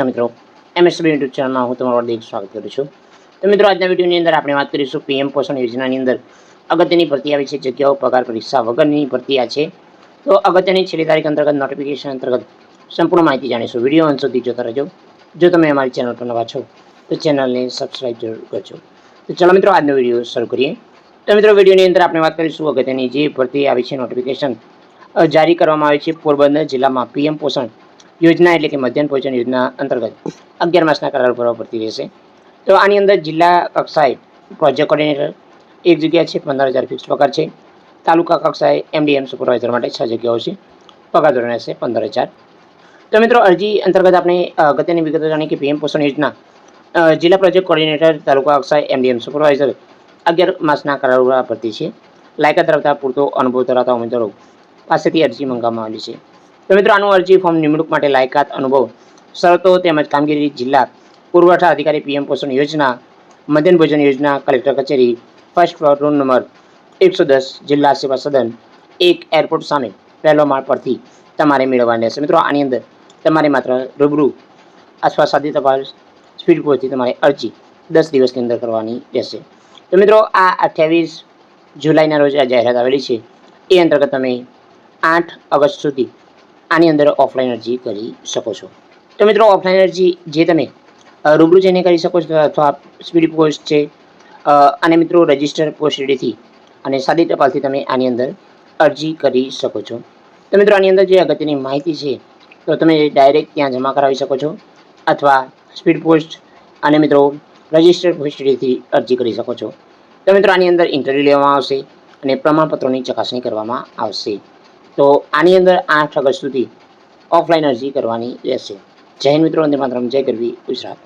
નમસ્કાર મિત્રો. MSB YouTube ચેનલમાં હું તમારું હાર્દિક સ્વાગત કરું છું. તો મિત્રો, આજના વિડીયોની અંદર આપણે વાત કરીશું પીએમ પોષણ યોજનાની અંદર અગત્યની ભરતી આવી છે, જગ્યાઓ, પગાર, પરીક્ષા વગરની ભરતી આ છે. તો અગત્યની છેલ્લી તારીખ અંતર્ગત નોટિફિકેશન અંતર્ગત સંપૂર્ણ માહિતી જાણીશું. વીડિયો અંત સુધી જોતા રહેજો. જો તમે અમારી ચેનલ પર નવા છો, તો ચેનલને સબસ્ક્રાઈબ જરૂર કરજો. તો ચાલો મિત્રો, આજનો વીડિયો શરૂ કરીએ. તો મિત્રો, વિડીયોની અંદર આપણે વાત કરીશું અગત્યની જે ભરતી આવી છે નોટિફિકેશન જારી કરવામાં આવી છે પોરબંદર જિલ્લામાં પીએમ પોષણ યોજના એટલે કે મધ્યાહન ભોજન યોજના અંતર્ગત અગિયાર માસના કરાર ભરવા પડતી રહેશે. તો આની અંદર જિલ્લા કક્ષાએ પ્રોજેક્ટ કોર્ડિનેટર એક જગ્યા છે, પંદર હજાર ફિક્સ પગાર છે. તાલુકા કક્ષાએ એમડીએમ સુપરવાઇઝર માટે છ જગ્યાઓ છે. પગાર ધોરણ હશે પંદર હજાર. તો મિત્રો, અરજી અંતર્ગત આપણે અગત્યની વિગતો જાણીએ કે પીએમ પોષણ યોજના જિલ્લા પ્રોજેક્ટ કોર્ડિનેટર તાલુકા કક્ષાએ એમડીએમ સુપરવાઇઝર અગિયાર માસના કરાર પડતી છે. લાયકાત ધરાવતા પૂરતો અનુભવ ધરાવતા ઉમેદવારો પાસેથી અરજી મંગાવવામાં આવેલી છે. તો મિત્રો, આનું અરજી ફોર્મ નિમણૂક માટે લાયકાત અનુભવ શરતો તેમજ કામગીરી જિલ્લા પુરવઠા અધિકારી પીએમ પોષણ યોજના, મધ્યાહન ભોજન યોજના, કલેક્ટર કચેરી ફર્સ્ટ ફ્લોર રૂમ નંબર એકસો દસ, જિલ્લા સેવા સદન એક એરપોર્ટ સામે પહેલો માળ પરથી તમારે મેળવવાની રહેશે. મિત્રો, આની અંદર તમારે માત્ર રૂબરૂ અથવા સાદી તપાસ સ્પીડ પોસ્ટથી તમારે અરજી દસ દિવસની અંદર કરવાની રહેશે. તો મિત્રો, આ અઠ્યાવીસ જુલાઈના રોજ આ જાહેરાત આવેલી છે. એ અંતર્ગત તમે આઠ ઓગસ્ટ સુધી આની અંદર ઓફલાઈન અરજી કરી શકો છો. તો મિત્રો ઓફલાઈન અરજી જે તમે રૂબરૂ જઈને કરી શકો છો અથવા સ્પીડ પોસ્ટ છે અને મિત્રો રજિસ્ટર પોસ્ટડીથી અને સાદી ટપાલથી તમે આની અંદર અરજી કરી શકો છો. તો મિત્રો, આની અંદર જે અગત્યની માહિતી છે, તો તમે ડાયરેક્ટ ત્યાં જમા કરાવી શકો છો અથવા સ્પીડ પોસ્ટ અને મિત્રો રજિસ્ટર પોસ્ટડીથી અરજી કરી શકો છો. તો મિત્રો, આની અંદર ઇન્ટરવ્યૂ લેવામાં આવશે અને પ્રમાણપત્રોની ચકાસણી કરવામાં આવશે. તો આની અંદર આઠ ઓગસ્ટ સુધી ઓફલાઈન અરજી કરવાની રહેશે. હિન્દ મિત્રો, વંદે માતરમ, જય કરવી ગુજરાત.